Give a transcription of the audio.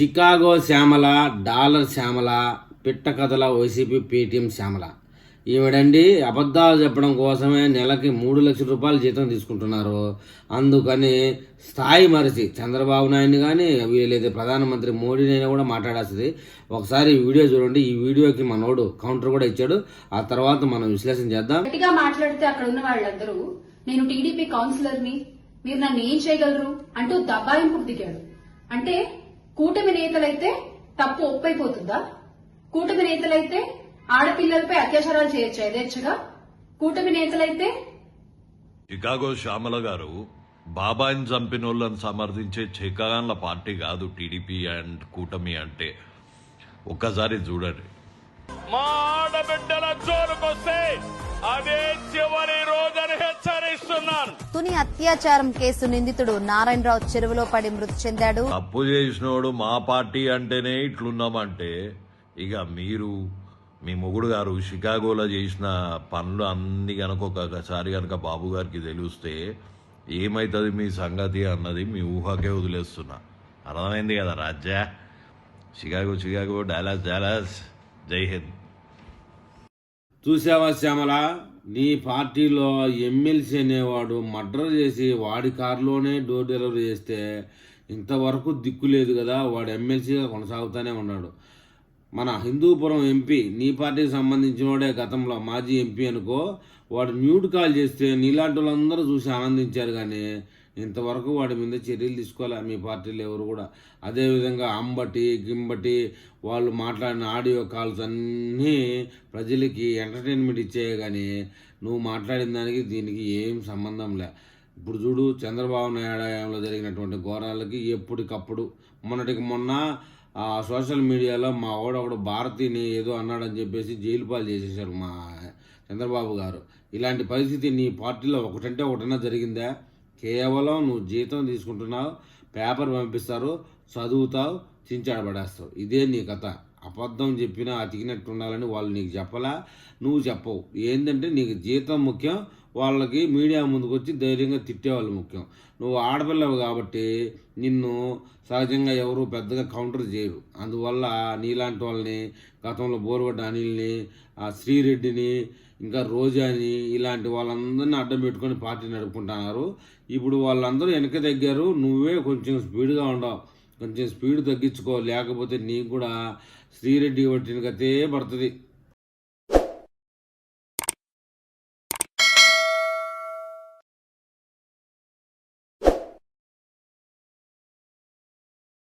Chicago Shyamala dollar Shyamala పిట్ట కథల YCP Paytm Shyamala. ఈవిడండి అబద్ధాలు చెప్పడం కోసమే నెలకి మూడు లక్షల రూపాయలు జీతం తీసుకుంటున్నారు. అందుకని స్థాయి మరిచి చంద్రబాబు నాయుడు కానీ వీలైతే ప్రధానమంత్రి మోడీని అయినా కూడా మాట్లాడాల్సింది. ఒకసారి వీడియో చూడండి. ఈ వీడియోకి మనోడు కౌంటర్ కూడా ఇచ్చాడు. ఆ తర్వాత మనం విశ్లేషణ చేద్దాం. మాట్లాడితే అక్కడ ఉన్న వాళ్ళందరూ నేను టీడీపీ కౌన్సిలర్ని మీరు నన్ను ఏం చేయగలరు? అంటూ దబాయింపుకు దిగాడు. అంటే కూటమి నేతలైతే తప్పు ఒప్పైపోతుందా? కూటమి నేతలైతే ఆడపిల్లలపై అత్యాచారాలు చేయొచ్చా యథేచ్ఛగా? కూటమి నేతలైతే చికాగో శ్యామల గారు బాబాయిని చంపిన వాళ్ళని సమర్థించే చికాగాన్ల పార్టీ కాదు టీడీపీ అండ్ కూటమి అంటే. ఒక్కసారి చూడండి. మా ఆడబిడ్డల జోరుకొస్తే అదే చివరి హెచ్చరిస్తున్నాను తుని అత్యాచారం కేసు నిందితుడు నారాయణరావు చెరువులో పడి మృతి చెందాడు. తప్పు చేసినోడు మా పార్టీ అంటేనే ఇట్లున్నామంటే ఇక మీరు మీ మొగుడు గారు షికాగోలో చేసిన పనులు అన్ని గనక ఒకసారి గనక బాబు గారికి తెలిస్తే ఏమైతుంది మీ సంగతి అన్నది మీ ఊహకే వదిలేస్తున్నా. అర్థమైంది కదా రాజ్యా? షికాగో షికాగో డాలాస్ డాలాస్ జై హింద్. చూసావా శ్యామల? నీ పార్టీలో ఎమ్మెల్సీ అనేవాడు మర్డర్ చేసి వాడి కారులోనే డోర్ డెలివరీ చేస్తే ఇంతవరకు దిక్కు లేదు కదా వాడు ఎమ్మెల్సీగా కొనసాగుతూనే ఉన్నాడు. మన హిందూపురం ఎంపీ నీ పార్టీకి సంబంధించిన వాడే గతంలో మాజీ ఎంపీ అనుకో వాడు న్యూడ్ కాల్ చేస్తే నీలాంటి వాళ్ళందరూ చూసి ఆనందించారు కానీ ఇంతవరకు వాడి మీద చర్యలు తీసుకోవాలి మీ పార్టీలో ఎవరు కూడా. అదేవిధంగా అంబటి గింబటి వాళ్ళు మాట్లాడిన ఆడియో కాల్స్ అన్నీ ప్రజలకి ఎంటర్టైన్మెంట్ ఇచ్చాయి కానీ నువ్వు మాట్లాడిన దానికి దీనికి ఏం సంబంధం లే. ఇప్పుడు చూడు చంద్రబాబు నాయుడు జరిగినటువంటి ఘోరాలకి ఎప్పటికప్పుడు మొన్నటికి మొన్న ఆ సోషల్ మీడియాలో మా వాడు ఒకడు భారతిని ఏదో అన్నాడని చెప్పేసి జైలు పాలు చేసేసారు మా చంద్రబాబు గారు. ఇలాంటి పరిస్థితి నీ పార్టీలో ఒకటంటే ఒకటన్నా జరిగిందా? కేవలం నువ్వు జీతం తీసుకుంటున్నావు పేపర్ పంపిస్తారు చదువుతావు చించాడబడేస్తావు ఇదే నీ కథ. అబద్ధం చెప్పినా అతికినట్టు ఉండాలని వాళ్ళు నీకు చెప్పలా నువ్వు చెప్పవు. ఏంటంటే నీకు జీతం ముఖ్యం వాళ్ళకి మీడియా ముందుకు వచ్చి ధైర్యంగా తిట్టేవాళ్ళు ముఖ్యం. నువ్వు ఆడపిల్లవు కాబట్టి నిన్ను సహజంగా ఎవరు పెద్దగా కౌంటర్ చేయరు. అందువల్ల నీలాంటి వాళ్ళని గతంలో బోరుగడ్డ అనిల్ని ఆ శ్రీరెడ్డిని ఇంకా రోజాని ఇలాంటి వాళ్ళందరినీ అడ్డం పెట్టుకొని పార్టీ నడుపుకుంటున్నారు. ఇప్పుడు వాళ్ళందరూ వెనక తగ్గారు. నువ్వే కొంచెం స్పీడ్గా ఉండవు. కొంచెం స్పీడ్ తగ్గించుకో. లేకపోతే నీకు కూడా శ్రీరెడ్డి కొట్టిన గతే పడుతుంది.